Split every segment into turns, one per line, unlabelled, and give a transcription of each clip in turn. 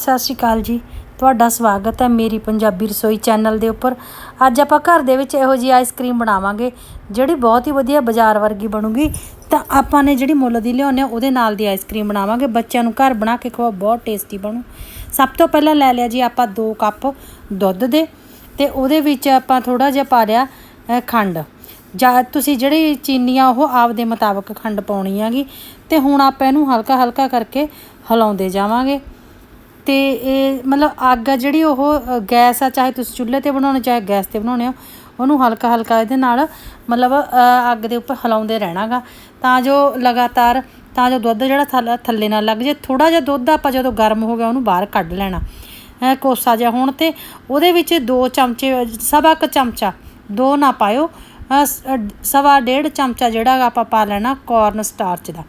ਸਤਿ ਸ਼੍ਰੀ ਅਕਾਲ ਜੀ। ਤੁਹਾਡਾ ਸਵਾਗਤ ਹੈ ਮੇਰੀ ਪੰਜਾਬੀ ਰਸੋਈ ਚੈਨਲ ਦੇ ਉੱਪਰ। ਅੱਜ ਆਪਾਂ ਘਰ ਦੇ ਵਿੱਚ ਇਹੋ ਜਿਹੀ ਆਈਸਕ੍ਰੀਮ ਬਣਾਵਾਂਗੇ, ਜਿਹੜੀ ਬਹੁਤ ਹੀ ਵਧੀਆ ਬਾਜ਼ਾਰ ਵਰਗੀ ਬਣੂਗੀ। ਤਾਂ ਆਪਾਂ ਨੇ ਜਿਹੜੀ ਮੁੱਲ ਦੀ ਲਿਆਉਂਦੇ ਆ, ਉਹਦੇ ਨਾਲ ਦੀ ਆਈਸਕ੍ਰੀਮ ਬਣਾਵਾਂਗੇ। ਬੱਚਿਆਂ ਨੂੰ ਘਰ ਬਣਾ ਕੇ ਖਵਾਓ, ਬਹੁਤ ਟੇਸਟੀ ਬਣੂ। ਸਭ ਤੋਂ ਪਹਿਲਾਂ ਲੈ ਲਿਆ ਜੀ ਆਪਾਂ 2 ਕੱਪ ਦੁੱਧ ਦੇ, ਤੇ ਉਹਦੇ ਵਿੱਚ ਆਪਾਂ ਥੋੜਾ ਜਿਹਾ ਪਾ ਲਿਆ ਖੰਡ। ਜਾਂ ਤੁਸੀਂ ਜਿਹੜੀ ਚੀਨੀ ਆ, ਉਹ ਆਪਦੇ ਮੁਤਾਬਕ ਖੰਡ ਪਾਉਣੀ ਹੈਗੀ। ਤੇ ਹੁਣ ਆਪਾਂ ਇਹਨੂੰ ਹਲਕਾ ਹਲਕਾ ਕਰਕੇ ਹਿਲਾਉਂਦੇ ਜਾਵਾਂਗੇ। ਤੇ ਇਹ ਮਤਲਬ ਅੱਗ ਆ ਜਿਹੜੀ ਉਹ ਗੈਸ ਆ ਚਾਹੇ ਤੁਸੀਂ ਚੁੱਲ੍ਹੇ ਤੇ ਬਣਾਉਣੇ ਚਾਹੇ ਗੈਸ ਤੇ ਬਣਾਉਣੇ ਹੋ ਉਹਨੂੰ ਹਲਕਾ ਹਲਕਾ ਇਹਦੇ ਨਾਲ ਮਤਲਬ ਅੱਗ ਦੇ ਉੱਪਰ ਹਿਲਾਉਂਦੇ ਰਹਿਣਾਗਾ। ਤਾਂ ਜੋ ਲਗਾਤਾਰ ਤਾਂ ਜੋ ਦੁੱਧ ਜਿਹੜਾ ਥੱਲੇ ਥੱਲੇ ਨਾ ਲੱਗ ਜੇ ਥੋੜਾ ਜਿਹਾ ਦੁੱਧ ਆਪਾਂ ਜਦੋਂ ਗਰਮ ਹੋ ਗਿਆ ਉਹਨੂੰ ਬਾਹਰ ਕੱਢ ਲੈਣਾ। ਅ, ਕੋਸਾ ਜਿਹਾ ਹੋਣ ਤੇ ਉਹਦੇ ਵਿੱਚ 2 ਚਮਚੇ ਸਵਾ ਕੁ ਚਮਚਾ ਦੋ ਨਾ ਪਾਇਓ। ਸਵਾ ਡੇਢ ਚਮਚਾ ਜਿਹੜਾ ਆਪਾਂ ਪਾ ਲੈਣਾ ਕੋਰਨ ਸਟਾਰਚ ਦਾ।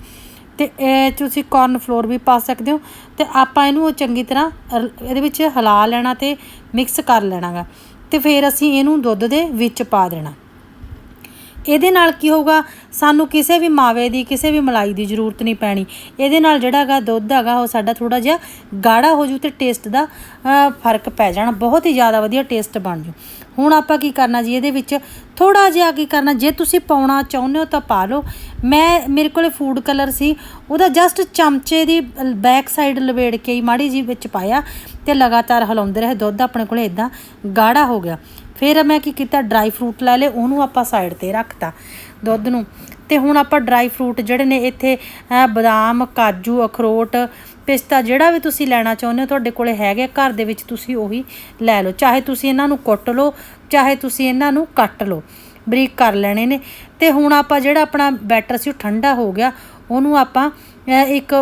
ਤੇ ਇਹ ਤੁਸੀਂ ਕਾਰਨ ਫਲੋਰ ਵੀ ਪਾ ਸਕਦੇ ਹੋ ਤੇ ਆਪਾਂ ਇਹਨੂੰ ਚੰਗੀ ਤਰ੍ਹਾਂ ਇਹਦੇ ਵਿੱਚ ਹਿਲਾ ਲੈਣਾ ਤੇ ਮਿਕਸ ਕਰ ਲੈਣਾਗਾ। ਤੇ ਫਿਰ ਅਸੀਂ ਇਹਨੂੰ ਦੁੱਧ ਦੇ ਵਿੱਚ ਪਾ ਦੇਣਾ। ਇਹਦੇ ਨਾਲ ਕੀ ਹੋਊਗਾ? ਸਾਨੂੰ ਕਿਸੇ ਵੀ ਮਾਵੇ ਦੀ, ਕਿਸੇ ਵੀ ਮਲਾਈ ਦੀ ਜ਼ਰੂਰਤ ਨਹੀਂ ਪੈਣੀ। ਇਹਦੇ ਨਾਲ ਜਿਹੜਾ ਹੈਗਾ ਦੁੱਧ ਹੈਗਾ, ਉਹ ਸਾਡਾ ਥੋੜਾ ਜਿਹਾ ਗਾੜਾ ਹੋ ਜੂ ਤੇ ਟੇਸਟ ਦਾ ਫ਼ਰਕ ਪੈ ਜਾਣਾ। ਬਹੁਤ ਹੀ ਜ਼ਿਆਦਾ ਵਧੀਆ ਟੇਸਟ ਬਣ ਜੂ। ਹੁਣ ਆਪਾਂ ਕੀ ਕਰਨਾ ਜੀ, ਇਹਦੇ ਵਿੱਚ ਥੋੜਾ ਜਿਹਾ ਕੀ ਕਰਨਾ, ਜੇ ਤੁਸੀਂ ਪਾਉਣਾ ਚਾਹੁੰਦੇ ਹੋ ਤਾਂ ਪਾ ਲਓ। ਮੈਂ, ਮੇਰੇ ਕੋਲੇ ਫੂਡ ਕਲਰ ਸੀ, ਉਹਦਾ ਜਸਟ ਚਮਚੇ ਦੀ ਬੈਕ ਸਾਈਡ ਲਵੇੜ ਕੇ ਹੀ ਮਾੜੀ ਜੀ ਵਿੱਚ ਪਾਇਆ ਤੇ ਲਗਾਤਾਰ ਹਿਲਾਉਂਦੇ ਰਹੇ। ਦੁੱਧ ਆਪਣੇ ਕੋਲੇ ਇਦਾਂ ਗਾੜਾ ਹੋ ਗਿਆ। ਫਿਰ ਮੈਂ ਕੀ ਕੀਤਾ ਡਰਾਈ ਫਰੂਟ ਲੈ ਲਏ, ਉਹਨੂੰ ਆਪਾਂ ਸਾਈਡ ਤੇ ਰੱਖਤਾ ਦੁੱਧ ਨੂੰ। ਤੇ ਹੁਣ ਆਪਾਂ ਡਰਾਈ ਫਰੂਟ ਜਿਹੜੇ ਨੇ ਇੱਥੇ ਬਦਾਮ, ਕਾਜੂ, ਅਖਰੋਟ ਪਿਸਤਾ ਜਿਹੜਾ ਵੀ ਤੁਸੀਂ ਲੈਣਾ ਚਾਹੁੰਦੇ ਹੋ, ਤੁਹਾਡੇ ਕੋਲੇ ਹੈਗੇ ਘਰ ਦੇ ਵਿੱਚ ਤੁਸੀਂ ਉਹੀ ਲੈ ਲਓ। ਚਾਹੇ ਤੁਸੀਂ ਇਹਨਾਂ ਨੂੰ ਕੁੱਟ ਲਓ, ਚਾਹੇ ਤੁਸੀਂ ਇਹਨਾਂ ਨੂੰ ਕੱਟ ਲਓ, ਬਰੀਕ ਕਰ ਲੈਣੇ ਨੇ। ਤੇ ਹੁਣ ਆਪਾਂ ਜਿਹੜਾ ਆਪਣਾ ਬੈਟਰ ਸੀ, ਉਹ ਠੰਡਾ ਹੋ ਗਿਆ, ਉਹਨੂੰ ਆਪਾਂ ਇੱਕ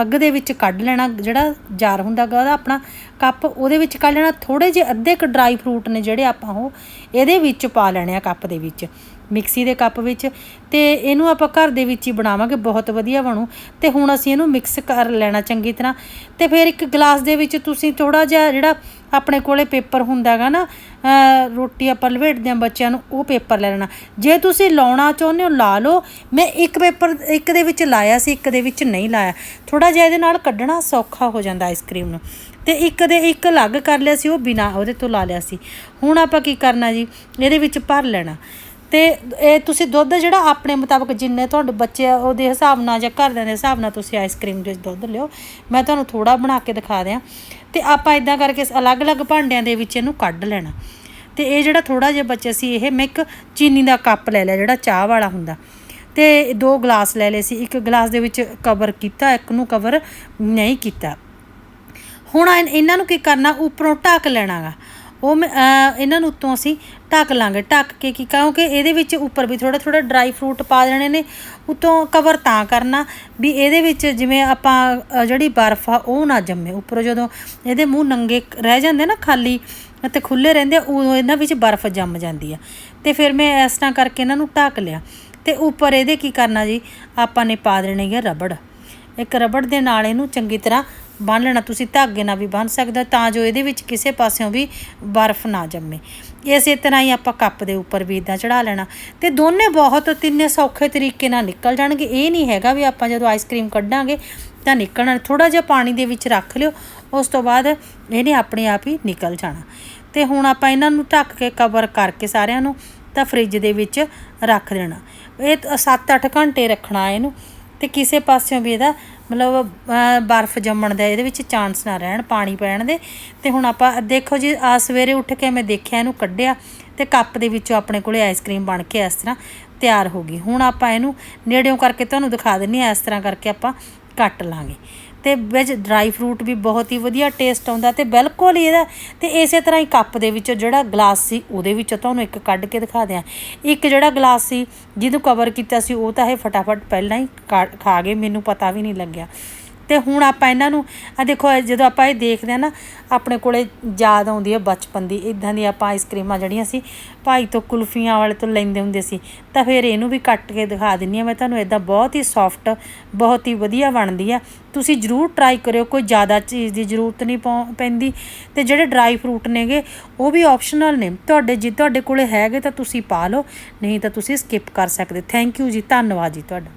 ਅੱਗ ਦੇ ਵਿੱਚ ਕੱਢ ਲੈਣਾ, ਜਿਹੜਾ ਜਾਰ ਹੁੰਦਾ ਗਾ ਉਹਦਾ ਆਪਣਾ ਕੱਪ ਉਹਦੇ ਵਿੱਚ ਕੱਢ ਲੈਣਾ। ਥੋੜੇ ਜਿਹੇ ਅੱਧੇ ਕ ਡਰਾਈ ਫਰੂਟ ਨੇ ਜਿਹੜੇ ਆਪਾਂ ਉਹ, ਇਹਦੇ ਵਿੱਚ ਪਾ ਲੈਣੇ ਆ ਕੱਪ ਦੇ ਵਿੱਚ। ਮਿਕਸੀ ਦੇ ਕੱਪ ਵਿੱਚ ਤੇ ਇਹਨੂੰ ਆਪਾਂ ਘਰ ਦੇ ਵਿੱਚ ਹੀ ਬਣਾਵਾਂਗੇ, ਬਹੁਤ ਵਧੀਆ ਬਣੂ। ਤੇ ਹੁਣ ਅਸੀਂ ਇਹਨੂੰ ਮਿਕਸ ਕਰ ਲੈਣਾ ਚੰਗੀ ਤਰ੍ਹਾਂ। ਤੇ ਫਿਰ ਇੱਕ ਗਲਾਸ ਦੇ ਵਿੱਚ ਤੁਸੀਂ ਥੋੜਾ ਜਿਹਾ ਜਿਹੜਾ ਆਪਣੇ ਕੋਲੇ ਪੇਪਰ ਹੁੰਦਾਗਾ ਨਾ ਰੋਟੀ ਆਪਾਂ ਲਵੇਟਦੇ ਆ ਬੱਚਿਆਂ ਨੂੰ, ਉਹ ਪੇਪਰ ਲੈ ਲੈਣਾ। ਜੇ ਤੁਸੀਂ ਲਾਉਣਾ ਚਾਹੁੰਦੇ ਹੋ, ਲਾ ਲਓ। ਮੈਂ ਇੱਕ ਪੇਪਰ, ਇੱਕ ਦੇ ਵਿੱਚ ਲਾਇਆ ਸੀ, ਇੱਕ ਦੇ ਵਿੱਚ ਨਹੀਂ ਲਾਇਆ। ਥੋੜਾ ਜਿਹਾ ਇਹਦੇ ਨਾਲ ਕੱਢਣਾ ਸੌਖਾ ਹੋ ਜਾਂਦਾ ਆਈਸਕ੍ਰੀਮ ਨੂੰ। ਤੇ ਇੱਕ ਦੇ ਇੱਕ ਅਲੱਗ ਕਰ ਲਿਆ ਸੀ, ਉਹ ਬਿਨਾ ਉਹਦੇ ਤੋਂ ਲਾ ਲਿਆ ਸੀ। ਹੁਣ ਆਪਾਂ ਕੀ ਕਰਨਾ ਜੀ, ਇਹਦੇ ਵਿੱਚ ਭਰ ਲੈਣਾ। ਤੇ ਇਹ ਤੁਸੀਂ ਦੁੱਧ ਜਿਹੜਾ ਆਪਣੇ ਮੁਤਾਬਕ ਜਿੰਨੇ ਤੁਹਾਡੇ ਬੱਚੇ ਆ, ਉਹਦੇ ਹਿਸਾਬ ਨਾਲ ਜਾਂ ਘਰਦਿਆਂ ਦੇ ਹਿਸਾਬ ਨਾਲ ਤੁਸੀਂ ਆਈਸਕ੍ਰੀਮ ਦੇ ਦੁੱਧ ਲਿਓ। ਮੈਂ ਤੁਹਾਨੂੰ ਥੋੜਾ ਬਣਾ ਕੇ ਦਿਖਾ ਦਿਆਂ। ਤੇ ਆਪਾਂ ਇਦਾਂ ਕਰਕੇ ਅਲੱਗ-ਅਲੱਗ ਭਾਂਡਿਆਂ ਦੇ ਵਿੱਚ ਇਹਨੂੰ ਕੱਢ ਲੈਣਾ। ਤੇ ਇਹ ਜਿਹੜਾ ਥੋੜਾ ਜਿਹਾ ਬੱਚਾ ਸੀ, ਇਹ ਮੈਂ ਇੱਕ ਚੀਨੀ ਦਾ ਕੱਪ ਲੈ ਲਿਆ, ਜਿਹੜਾ ਚਾਹ ਵਾਲਾ ਹੁੰਦਾ। ਤੇ ਦੋ ਗਲਾਸ ਲੈ ਲਏ ਸੀ। ਇੱਕ ਗਲਾਸ ਦੇ ਵਿੱਚ ਕਵਰ ਕੀਤਾ, ਇੱਕ ਨੂੰ ਕਵਰ ਨਹੀਂ ਕੀਤਾ। ਹੁਣ ਇਹਨਾਂ ਨੂੰ ਕੀ ਕਰਨਾ, ਉੱਪਰੋਂ ਢੱਕ ਲੈਣਾਗਾ ਉਹ ਮੈਂ- ਇਹਨਾਂ ਨੂੰ ਉੱਤੋਂ ਅਸੀਂ ਢੱਕ ਲਾਂਗੇ। ਢੱਕ ਕੇ ਕੀ ਕਿਉਂਕਿ ਇਹਦੇ ਵਿੱਚ ਉੱਪਰ ਵੀ ਥੋੜਾ ਥੋੜਾ ਡਰਾਈ ਫਰੂਟ ਪਾ ਦੇਣੇ ਨੇ ਉੱਤੋਂ ਕਵਰ ਤਾਂ ਕਰਨਾ ਵੀ ਇਹਦੇ ਵਿੱਚ ਜਿਵੇਂ ਆਪਾਂ ਜਿਹੜੀ ਬਰਫ਼ ਆ ਉਹ ਨਾ ਜੰਮੇ। ਉੱਪਰੋਂ ਜਦੋਂ ਇਹਦੇ ਮੂੰਹ ਨੰਗੇ ਰਹਿ ਜਾਂਦੇ ਨਾ ਖਾਲੀ ਅਤੇ ਖੁੱਲੇ ਰਹਿੰਦੇ ਆ, ਉਦੋਂ ਇਹਨਾਂ ਵਿੱਚ ਬਰਫ਼ ਜੰਮ ਜਾਂਦੀ ਆ। ਤੇ ਫਿਰ ਮੈਂ ਇਸ ਤਰ੍ਹਾਂ ਕਰਕੇ ਇਹਨਾਂ ਨੂੰ ਢੱਕ ਲਿਆ। ਤੇ ਉੱਪਰ ਇਹਦੇ ਕੀ ਕਰਨਾ ਜੀ? ਆਪਾਂ ਨੇ ਪਾ ਦੇਣੇ ਹੈ ਰਬੜ। ਇੱਕ ਰਬੜ ਦੇ ਨਾਲ ਇਹਨੂੰ ਚੰਗੀ ਤਰ੍ਹਾਂ ਬੰਨ ਲੈਣਾ, ਤੁਸੀਂ ਧਾਗੇ ਨਾਲ ਵੀ ਬੰਨ ਸਕਦੇ ਹੋ, ਤਾਂ ਜੋ ਇਹਦੇ ਵਿੱਚ ਕਿਸੇ ਪਾਸਿਓਂ ਵੀ ਬਰਫ਼ ਨਾ ਜੰਮੇ। ਇਸੇ ਤਰ੍ਹਾਂ ਹੀ ਆਪਾਂ ਕੱਪ ਦੇ ਉੱਪਰ ਵੀ ਇਦਾਂ ਚੜਾ ਲੈਣਾ। ਤੇ ਦੋਨੇ ਬਹੁਤ ਤਿੰਨੇ ਸੌਖੇ ਤਰੀਕੇ ਨਾਲ ਨਿਕਲ ਜਾਣਗੇ। ਇਹ ਨਹੀਂ ਹੈਗਾ ਵੀ ਆਪਾਂ ਜਦੋਂ ਆਈਸਕ੍ਰੀਮ ਕੱਢਾਂਗੇ ਤਾਂ ਨਿਕਲਣਾ ਥੋੜਾ ਜਿਹਾ ਪਾਣੀ ਦੇ ਵਿੱਚ ਰੱਖ ਲਿਓ, ਉਸ ਤੋਂ ਬਾਅਦ ਇਹਨੇ ਆਪਣੇ ਆਪ ਹੀ ਨਿਕਲ ਜਾਣਾ। ਤੇ ਹੁਣ ਆਪਾਂ ਇਹਨਾਂ ਨੂੰ ਢੱਕ ਕੇ ਕਵਰ ਕਰਕੇ ਸਾਰਿਆਂ ਨੂੰ ਤਾਂ ਫ੍ਰਿਜ ਦੇ ਵਿੱਚ ਰੱਖ ਦੇਣਾ। ਇਹ 7-8 ਘੰਟੇ ਰੱਖਣਾ ਇਹਨੂੰ। ਤੇ ਕਿਸੇ ਪਾਸਿਓਂ ਵੀ ਇਹਦਾ ਮਤਲਬ ਬਰਫ਼ ਜੰਮਣ ਦਾ ਇਹਦੇ ਵਿੱਚ ਚਾਂਸ ਨਾ ਰਹਿਣ, ਪਾਣੀ ਪੈਣ ਦੇ। ਤੇ ਹੁਣ ਆਪਾਂ, ਦੇਖੋ ਜੀ ਆ ਸਵੇਰੇ ਉੱਠ ਕੇ ਮੈਂ ਦੇਖਿਆ ਇਹਨੂੰ ਕੱਢਿਆ ਤੇ ਕੱਪ ਦੇ ਵਿੱਚੋਂ ਆਪਣੇ ਕੋਲੇ ਆਈਸਕ੍ਰੀਮ ਬਣ ਕੇ ਇਸ ਤਰ੍ਹਾਂ ਤਿਆਰ ਹੋ ਗਈ। ਹੁਣ ਆਪਾਂ ਇਹਨੂੰ ਨੇੜਿਓਂ ਕਰਕੇ ਤੁਹਾਨੂੰ ਦਿਖਾ ਦਿੰਨੀ ਆ ਇਸ ਤਰ੍ਹਾਂ ਕਰਕੇ ਆਪਾਂ ਕੱਟ ਲਾਂਗੇ। ਅਤੇ ਵਿੱਚ ਡਰਾਈ ਫਰੂਟ ਵੀ ਬਹੁਤ ਹੀ ਵਧੀਆ ਟੇਸਟ ਆਉਂਦਾ ਅਤੇ ਬਿਲਕੁਲ ਹੀ ਇਹਦਾ ਅਤੇ ਇਸੇ ਤਰ੍ਹਾਂ ਹੀ ਕੱਪ ਦੇ ਵਿੱਚ ਜਿਹੜਾ ਗਲਾਸ ਸੀ, ਉਹਦੇ ਵਿੱਚੋਂ ਤੁਹਾਨੂੰ ਇੱਕ ਕੱਢ ਕੇ ਦਿਖਾ ਦਿਆਂ। ਇੱਕ ਜਿਹੜਾ ਗਲਾਸ ਸੀ, ਜਿਹਨੂੰ ਕਵਰ ਕੀਤਾ ਸੀ, ਉਹ ਤਾਂ ਇਹ ਫਟਾਫਟ ਪਹਿਲਾਂ ਹੀ ਕਾ- ਖਾ ਗਏ, ਮੈਨੂੰ ਪਤਾ ਵੀ ਨਹੀਂ ਲੱਗਿਆ। ਤੇ ਹੁਣ ਆਪਾਂ ਇਹਨਾਂ ਨੂੰ ਆ ਦੇਖੋ ਜਦੋਂ ਆਪਾਂ ਇਹ ਦੇਖਦੇ ਆ ਨਾ, ਆਪਣੇ ਕੋਲੇ ਯਾਦ ਆਉਂਦੀ ਹੈ ਬਚਪਨ ਦੀ, ਇਦਾਂ ਦੀ ਆਪਾਂ ਆਈਸਕ੍ਰੀਮਾਂ ਜਿਹੜੀਆਂ ਸੀ, ਭਾਈ ਤੋਂ ਕੁਲਫੀਆਂ ਵਾਲੇ ਤੋਂ ਲੈਂਦੇ ਹੁੰਦੇ ਸੀ, ਤਾਂ ਫਿਰ ਇਹਨੂੰ ਵੀ ਕੱਟ ਕੇ ਦਿਖਾ ਦਿੰਨੀ ਆ ਮੈਂ ਤੁਹਾਨੂੰ ਇਦਾਂ ਬਹੁਤ ਹੀ ਸੌਫਟ ਬਹੁਤ ਹੀ ਵਧੀਆ ਬਣਦੀ ਆ। ਤੁਸੀਂ ਜਰੂਰ ਟਰਾਈ ਕਰਿਓ, ਕੋਈ ਜ਼ਿਆਦਾ ਚੀਜ਼ ਦੀ ਜ਼ਰੂਰਤ ਨਹੀਂ ਪੈਂਦੀ, ਤੇ ਜਿਹੜੇ ਡਰਾਈ ਫਰੂਟ ਨੇਗੇ, ਉਹ ਵੀ ਆਪਸ਼ਨਲ ਨੇ। ਤੁਹਾਡੇ ਜੇ ਤੁਹਾਡੇ ਕੋਲੇ ਹੈਗੇ ਤਾਂ ਤੁਸੀਂ ਪਾ ਲਓ, ਨਹੀਂ ਤਾਂ ਤੁਸੀਂ ਸਕਿਪ ਕਰ ਸਕਦੇ। ਥੈਂਕ ਯੂ ਜੀ, ਧੰਨਵਾਦ ਜੀ ਤੁਹਾਡਾ।